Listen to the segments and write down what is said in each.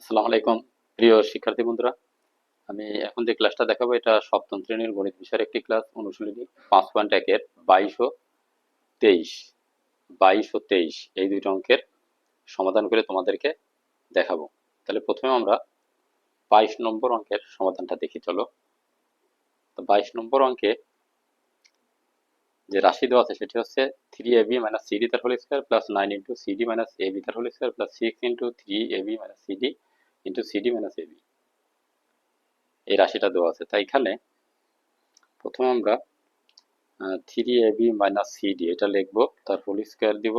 আসসালামু আলাইকুম। প্রিয় শিক্ষার্থী বন্ধুরা, আমি এখন যে ক্লাসটা দেখাবো, এটা সপ্তম শ্রেণির গণিত বিষয়ের একটি ক্লাস অনুশীলনী পাঁচ পয়েন্ট একের বাইশ ও তেইশ। বাইশ ও তেইশ, এই দুইটা অঙ্কের সমাধান করে তোমাদেরকে দেখাবো। তাহলে প্রথমে আমরা বাইশ নম্বর অঙ্কের সমাধানটা দেখি, চলো। তো বাইশ নম্বর অঙ্কে যে রাশি দেওয়া আছে, সেটি হচ্ছে three A B minus C D তার whole square plus nine into C D minus A B তার whole square plus six into three A B minus C D into C D minus A B এই রাশিটা দেওয়া আছে। তাই এখানে প্রথমে আমরা three A B minus C D এটা লিখব, তার হোল স্কোয়ার দিব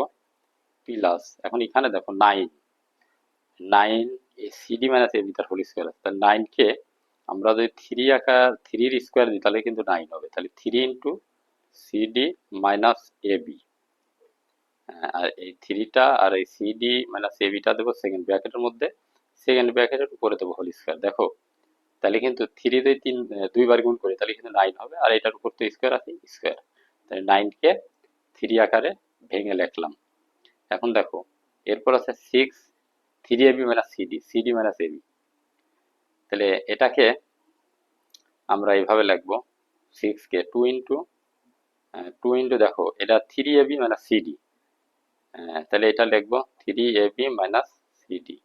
প্লাস এখন এখানে দেখো nine nine C D minus A B তার হোল স্কোয়ার আছে। তাহলে নাইনকে আমরা যদি থ্রি আঁকা থ্রির স্কোয়ার দিই, তাহলে কিন্তু নাইন হবে। তাহলে three into C D minus A B আর এই থ্রিটা আর এই সিডি মাইনাস এ বিটা দেবো সেকেন্ড ব্র্যাকেটের মধ্যে। সেকেন্ড ব্র্যাকেট একটু করে দেবো হোল স্কোয়ার দেখো। তাহলে কিন্তু থ্রি দুই তিন, দুইবার গুণ করি, তাহলে কিন্তু নাইন হবে, আর এটার উপর তো স্কোয়ার আছে স্কোয়ার তাহলে নাইনকে থ্রি আকারে ভেঙে লিখলাম। এখন দেখো, এরপর আছে six three A B minus C D C D minus A B তাহলে এটাকে আমরা এইভাবে লিখব সিক্সকে টু ইন্টু টু ইন্টু দেখো, এটা থ্রি এবি মাইনাস সিডি তাহলে এটা লিখব থ্রি এবি মাইনাস সিডি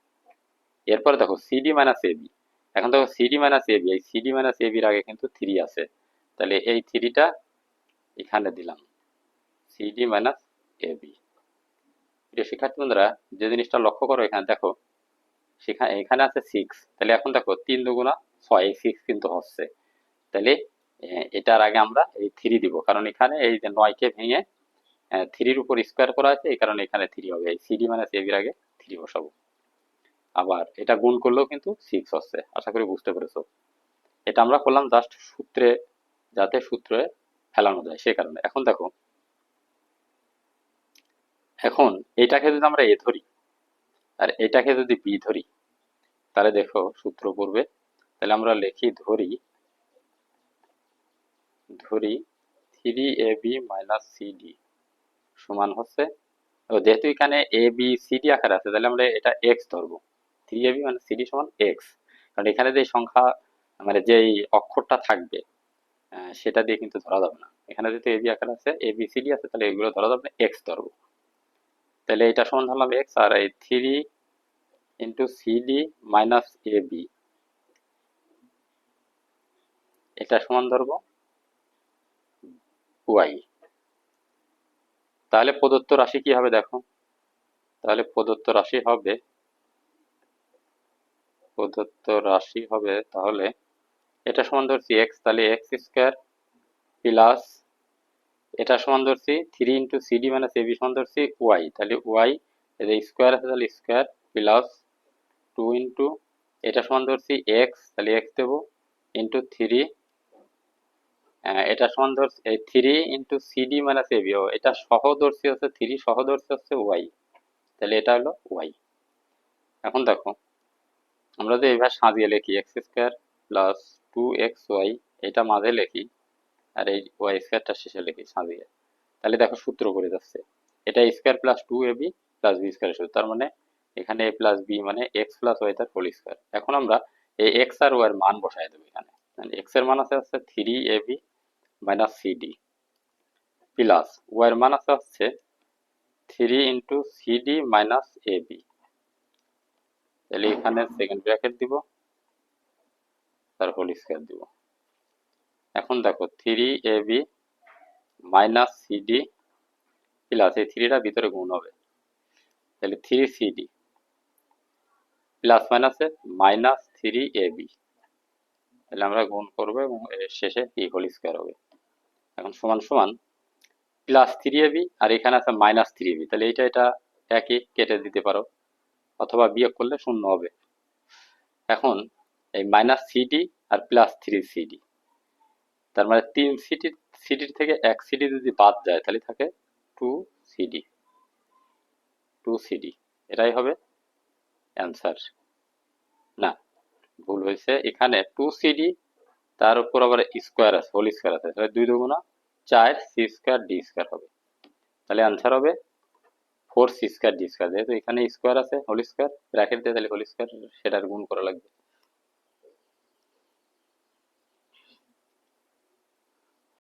এরপরে দেখো সিডি মাইনাস এবি এখন দেখো C D minus A B এই সিডি মাইনাস এবির আগে কিন্তু থ্রি আছে। তাহলে এই থ্রিটা এখানে দিলাম। সিডি মাইনাস এবি প্রিয় শিক্ষার্থী বন্ধুরা, যে জিনিসটা লক্ষ্য করো এখানে, দেখো সেখানে এখানে আছে সিক্স তাহলে এখন দেখো তিন দুগুণা ছয়, এই সিক্স কিন্তু হচ্ছে। তাহলে এটার আগে আমরা এই থ্রি দিব। কারণ এখানে এই যে নয়কে ভেঙে থ্রির উপর স্কোয়ার করা আছে, এই কারণে এখানে থ্রি হবে। এই সিডি মাইনাস এবির আগে থ্রি বসাবো। আবার এটা গুণ করলেও কিন্তু সিক্স হচ্ছে। আশা করি বুঝতে পেরেছ। এটা আমরা করলাম জাস্ট সূত্রে, যাতে সূত্রে ফেলানো যায়, সে কারণে। এখন দেখো, এখন এটাকে যদি আমরা এ ধরি, আর এটাকে যদি বি ধরি, তাহলে দেখো সূত্র পড়বে, তাহলে আমরা লিখি ধরি ধরি three A B minus C D সমান হচ্ছে। যেহেতু এখানে এ বি সিডি আকার আছে, তাহলে আমরা এটা এক্স ধরবো। থ্রি এ বি মানে সিডি সমান এক্স কারণ এখানে যে সংখ্যা মানে যেই অক্ষরটা থাকবে সেটা দিয়ে কিন্তু ধরা যাবে না। এখানে যেহেতু এ বি আকার আছে এ সিডি আছে, তাহলে এগুলো ধরা যাবে না এক্স ধরবো। তাহলে এটা সমান ধরলাম এক্স আর এই three into C D minus A B এটা সমান ধরবো ওয়াই তাহলে প্রদত্ত রাশি কি হবে দেখো? তাহলে প্রদত্ত রাশি হবে প্রদত্ত রাশি হবে তাহলে এটা সমান ধরছি এক্স তাহলে এক্স স্কোয়ার প্লাস এটা সমান ধরছি three into C D minus A B সমান ধরছি ওয়াই তাহলে ওয়াই এটা স্কোয়ার আছে, তাহলে স্কোয়ার প্লাস টু ইন্টু এটা সমান ধরছি এক্স তাহলে এক্স দেবো ইন্টু থ্রি এটা সমান ধরছি, এই three into C D minus A B ও, এটা সহদর্শী হচ্ছে থ্রি সহদর্শী হচ্ছে ওয়াই তাহলে এটা হলো ওয়াই এখন দেখো আমরা যদি এইভাবে সাজিয়ে লিখি X square plus two X Y এটা মাঝে লিখি আর এই ওয়াই স্কোয়ারটা শেষে লিখি সাজিয়ে। তাহলে দেখো সূত্র করে যাচ্ছে। এটা square plus two A B plus B square সূত্র। তার মানে এখানে এ প্লাস বি মানে এক্স প্লাস ওয়াই তার হোল স্কোয়ার এখন আমরা এই এক্স আর ওয়াই এর মান বসাই দেবো এখানে। মানে এক্সের মান আছে হচ্ছে three A B minus C D plus Y এর মান আছে হচ্ছে three into C D minus A B তাহলে এখানে সেকেন্ড ব্র্যাকেট দিব তার হোল স্কোয়ার দিব। এখন দেখো three A B minus C D plus এই থ্রিটা ভিতরে গুণ হবে। তাহলে থ্রি সিডি প্লাস মাইনাসে মাইনাস থ্রি এ বি তাহলে আমরা গুণ করব এবং শেষে ই হোল স্কোয়ার হবে। এখন সমান সমান প্লাস থ্রি এ বি আর এখানে আছে মাইনাস থ্রি এ বি তাহলে এইটা, এটা একই কেটে দিতে পারো। অথবা বিয়োগ করলে শূন্য হবে। এখন এই মাইনাস সিডি আর প্লাস থ্রি সিডি তার মানে তিন সিডি সিডির থেকে এক সিডি যদি বাদ যায়, তাহলে থাকে টু সিডি টু সিডি এটাই হবে অ্যান্সার না, ভুল হয়েছে। এখানে টু সিডি তার উপর আবার স্কোয়ার আছে হোল স্কোয়ার আছে। তাহলে দুই দুগুণা চার সি স্কোয়ার ডি স্কোয়ার হবে। তাহলে অ্যান্সার হবে four C square D square, যেহেতু এখানে স্কোয়ার আছে, হোল স্কোয়ার, ব্র্যাকেট দিয়ে তাহলে হোল স্কোয়ার, সেটার গুণ করা লাগবে।